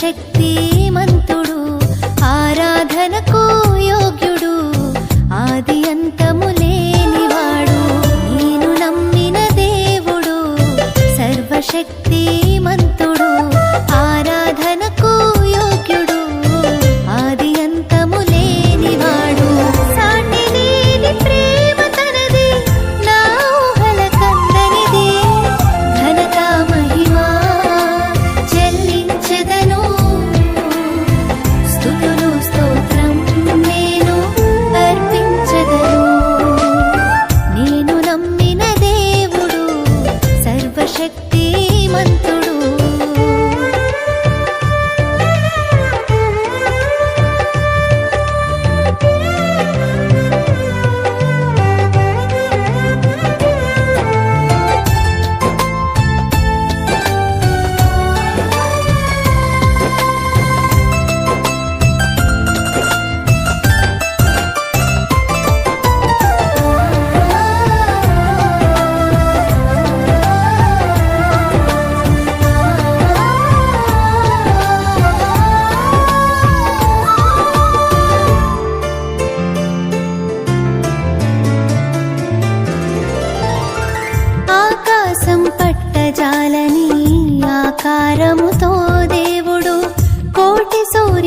சக்தி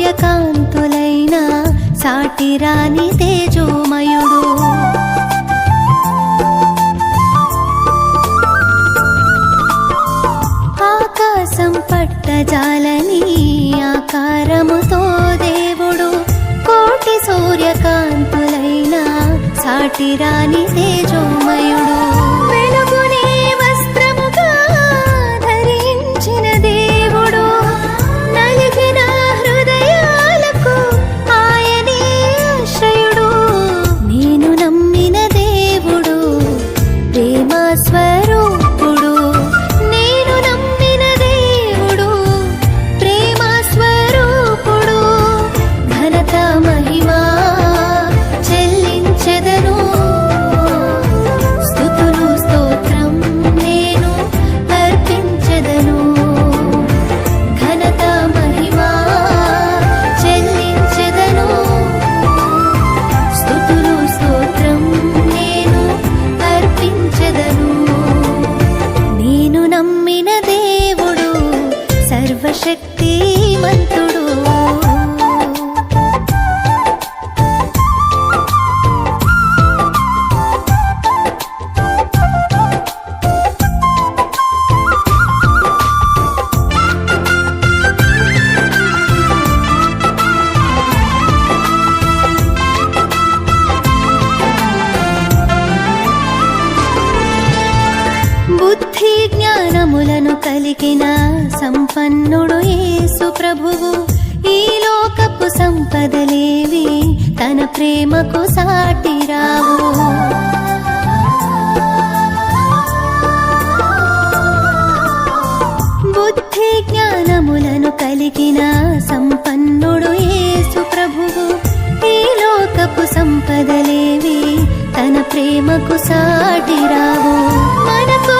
సూర్యకాంతులైన సాటిరాని తేజోమయుడు. ఆకాశం పట్టజాలని ఆకారముతో దేవుడు. కోటి సూర్యకాంతులైన సాటిరాని తేజోమయుడు. శక్తిమంతుడు? బుద్ధి జ్ఞానములను కలిగిన సంపన్నుడు యేసు ప్రభువు. ఈ లోకపు సంపదలేవి తన ప్రేమకు సాటి రావు బుద్ధి జ్ఞానములను కలిగిన సంపన్నుడు యేసు ప్రభువు. ఈ లోకపు సంపదలేవి తన ప్రేమకు సాటి రావు మనకు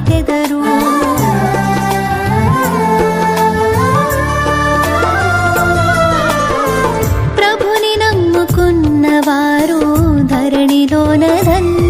జీవానికి దాటెదరు ప్రభుని నమ్ముకున్న వారు ధరణిలోన ధన్యులు